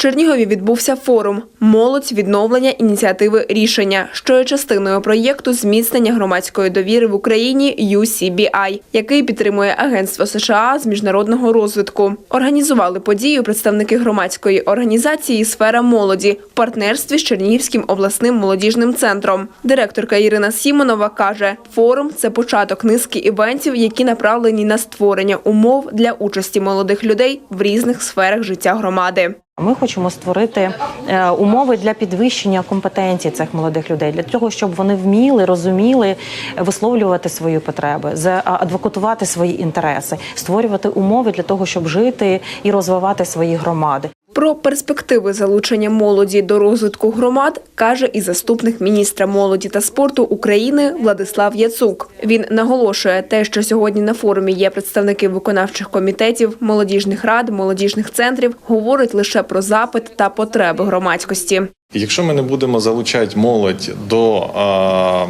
Чернігові відбувся форум Молодь відновлення ініціативи рішення, що є частиною проєкту зміцнення громадської довіри в Україні UCBI, який підтримує Агентство США з міжнародного розвитку. Організували подію представники громадської організації Сфера молоді в партнерстві з Чернігівським обласним молодіжним центром. Директорка Ірина Сімонова каже: форум це початок низки івентів, які направлені на створення умов для участі молодих людей в різних сферах життя громади. Ми хочемо створити е, умови для підвищення компетенцій цих молодих людей, для того, щоб вони вміли, розуміли висловлювати свої потреби, адвокатувати свої інтереси, створювати умови для того, щоб жити і розвивати свої громади. Про перспективи залучення молоді до розвитку громад каже і заступник міністра молоді та спорту України Владислав Яцук. Він наголошує те, що сьогодні на форумі є представники виконавчих комітетів, молодіжних рад, молодіжних центрів, говорить лише про запит та потреби громадськості. Якщо ми не будемо залучати молодь до е,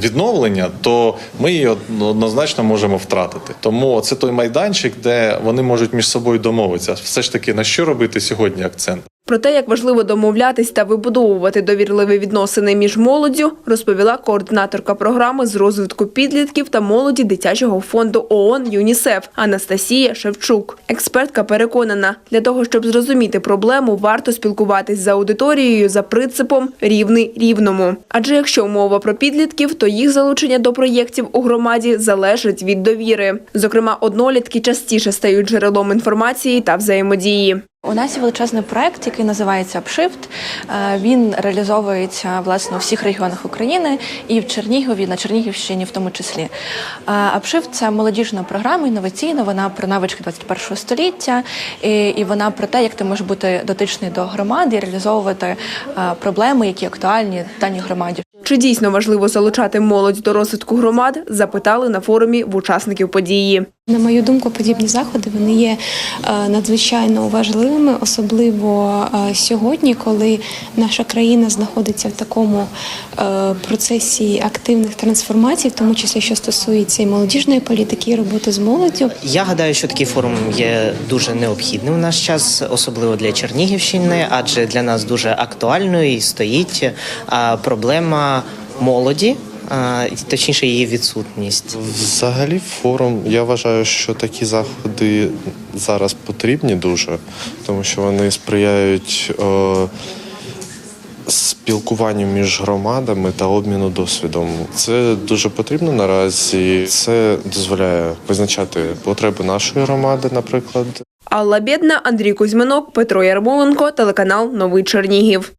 відновлення, то ми її однозначно можемо втратити. Тому це той майданчик, де вони можуть між собою домовитися. Все ж таки на що робити сьогодні акцент? Про те, як важливо домовлятись та вибудовувати довірливі відносини між молоддю, розповіла координаторка програми з розвитку підлітків та молоді дитячого фонду ООН ЮНІСЕФ Анастасія Шевчук. Експертка переконана, для того, щоб зрозуміти проблему, варто спілкуватись з аудиторією за принципом рівний рівному. Адже якщо мова про підлітків, то їх залучення до проєктів у громаді залежить від довіри. Зокрема, однолітки частіше стають джерелом інформації та взаємодії. У нас є величезний проект, який називається Upshift. Е, Він реалізовується власне у всіх регіонах України і в Чернігові, на Чернігівщині в тому числі. Е, Upshift – це молодіжна програма, інноваційна. Вона про навички 21 століття, і, і вона про те, як ти можеш бути дотичний до громади і реалізовувати е, проблеми, які актуальні даній громаді. Чи дійсно важливо залучати молодь до розвитку громад? Запитали на форумі в учасників події. На мою думку, подібні заходи вони є е, надзвичайно важливими, особливо е, сьогодні, коли наша країна знаходиться в такому е, процесі активних трансформацій, в тому числі що стосується і молодіжної політики, і роботи з молоддю. Я гадаю, що такий форум є дуже необхідним в наш час, особливо для Чернігівщини, адже для нас дуже актуальною і стоїть проблема молоді, а, точніше її відсутність. Взагалі, форум, я вважаю, що такі заходи зараз потрібні дуже, тому що вони сприяють е, спілкуванню між громадами та обміну досвідом. Це дуже потрібно наразі. Це дозволяє визначати потреби нашої громади, наприклад, Алла Бєдна, Андрій Кузьминок, Петро Ярмоленко, телеканал Новий Чернігів.